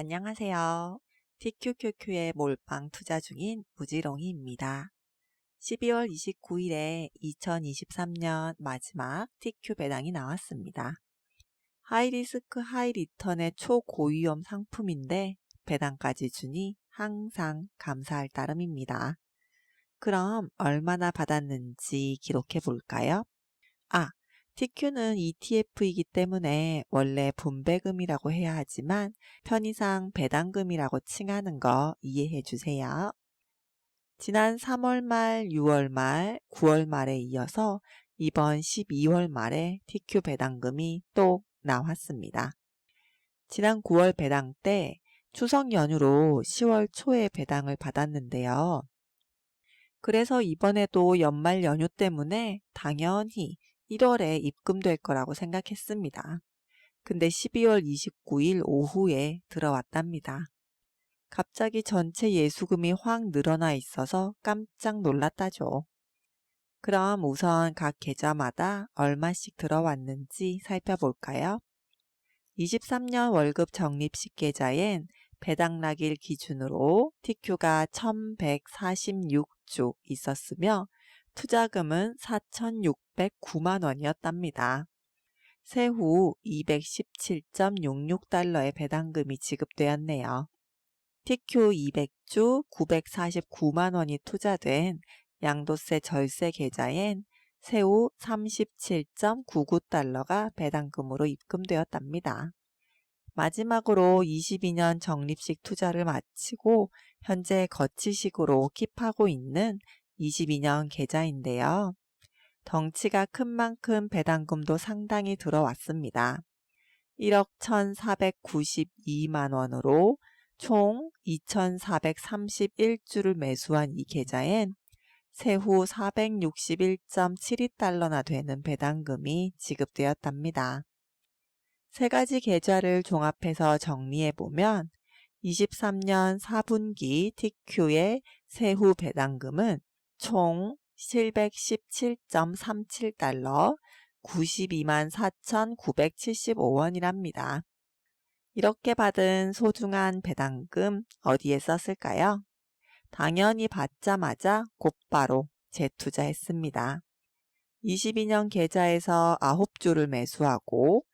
안녕하세요. TQQQ에 몰빵 투자 중인 무지롱이입니다. 12월 29일에 2023년 마지막 TQ 배당이 나왔습니다. 하이리스크 하이리턴의 초고위험 상품인데 배당까지 주니 항상 감사할 따름입니다. 그럼 얼마나 받았는지 기록해 볼까요? 아, TQ는 ETF이기 때문에 원래 분배금이라고 해야 하지만 편의상 배당금이라고 칭하는 거 이해해 주세요. 지난 3월 말, 6월 말, 9월 말에 이어서 이번 12월 말에 TQ 배당금이 또 나왔습니다. 지난 9월 배당 때 추석 연휴로 10월 초에 배당을 받았는데요. 그래서 이번에도 연말 연휴 때문에 당연히 1월에 입금될 거라고 생각했습니다. 근데 12월 29일 오후에 들어왔답니다. 갑자기 전체 예수금이 확 늘어나 있어서 깜짝 놀랐다죠. 그럼 우선 각 계좌마다 얼마씩 들어왔는지 살펴볼까요? 23년 월급 적립식 계좌엔 배당락일 기준으로 TQ가 1146주 있었으며 투자금은 4,609만 원이었답니다. 세후 217.66달러의 배당금이 지급되었네요. TQ 200주 949만 원이 투자된 양도세 절세 계좌엔 세후 37.99달러가 배당금으로 입금되었답니다. 마지막으로 22년 적립식 투자를 마치고 현재 거치식으로 킵하고 있는 22년 계좌인데요. 덩치가 큰 만큼 배당금도 상당히 들어왔습니다. 1억 1,492만 원으로 총 2,431주를 매수한 이 계좌엔 세후 461.72달러나 되는 배당금이 지급되었답니다. 세 가지 계좌를 종합해서 정리해 보면 23년 4분기 TQ의 세후 배당금은 총 717.37달러 92만 4,975원이랍니다. 이렇게 받은 소중한 배당금 어디에 썼을까요? 당연히 받자마자 곧바로 재투자했습니다. 22년 계좌에서 9주를 매수하고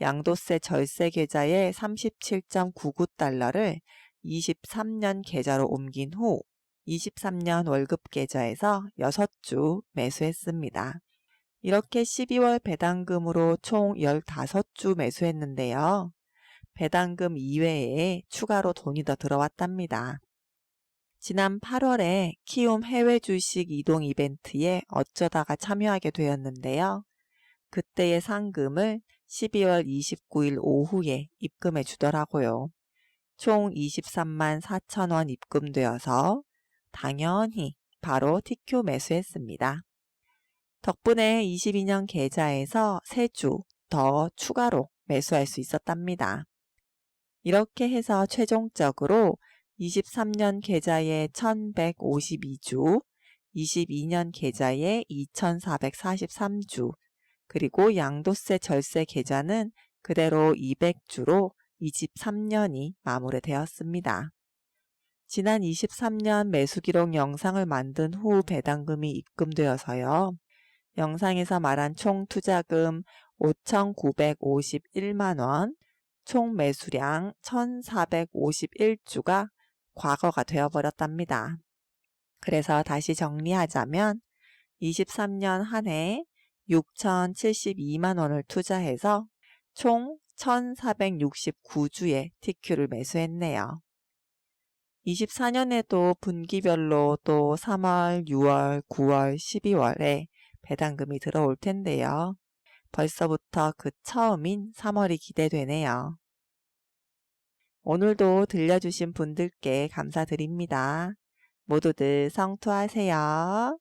양도세 절세 계좌의 37.99달러를 23년 계좌로 옮긴 후 23년 월급 계좌에서 6주 매수했습니다. 이렇게 12월 배당금으로 총 15주 매수했는데요. 배당금 이외에 추가로 돈이 더 들어왔답니다. 지난 8월에 키움 해외 주식 이동 이벤트에 어쩌다가 참여하게 되었는데요. 그때의 상금을 12월 29일 오후에 입금해 주더라고요. 총 23만 4천 원 입금되어서 당연히 바로 TQ 매수했습니다. 덕분에 22년 계좌에서 3주 더 추가로 매수할 수 있었답니다. 이렇게 해서 최종적으로 23년 계좌에 1152주, 22년 계좌에 2443주, 그리고 양도세 절세 계좌는 그대로 200주로 23년이 마무리되었습니다. 지난 23년 매수 기록 영상을 만든 후 배당금이 입금되어서요. 영상에서 말한 총 투자금 5,951만원, 총 매수량 1,451주가 과거가 되어버렸답니다. 그래서 다시 정리하자면 23년 한 해 6,072만 원을 투자해서 총 1,469주의 TQ를 매수했네요. 24년에도 분기별로 또 3월, 6월, 9월, 12월에 배당금이 들어올 텐데요. 벌써부터 그 처음인 3월이 기대되네요. 오늘도 들려주신 분들께 감사드립니다. 모두들 성투하세요.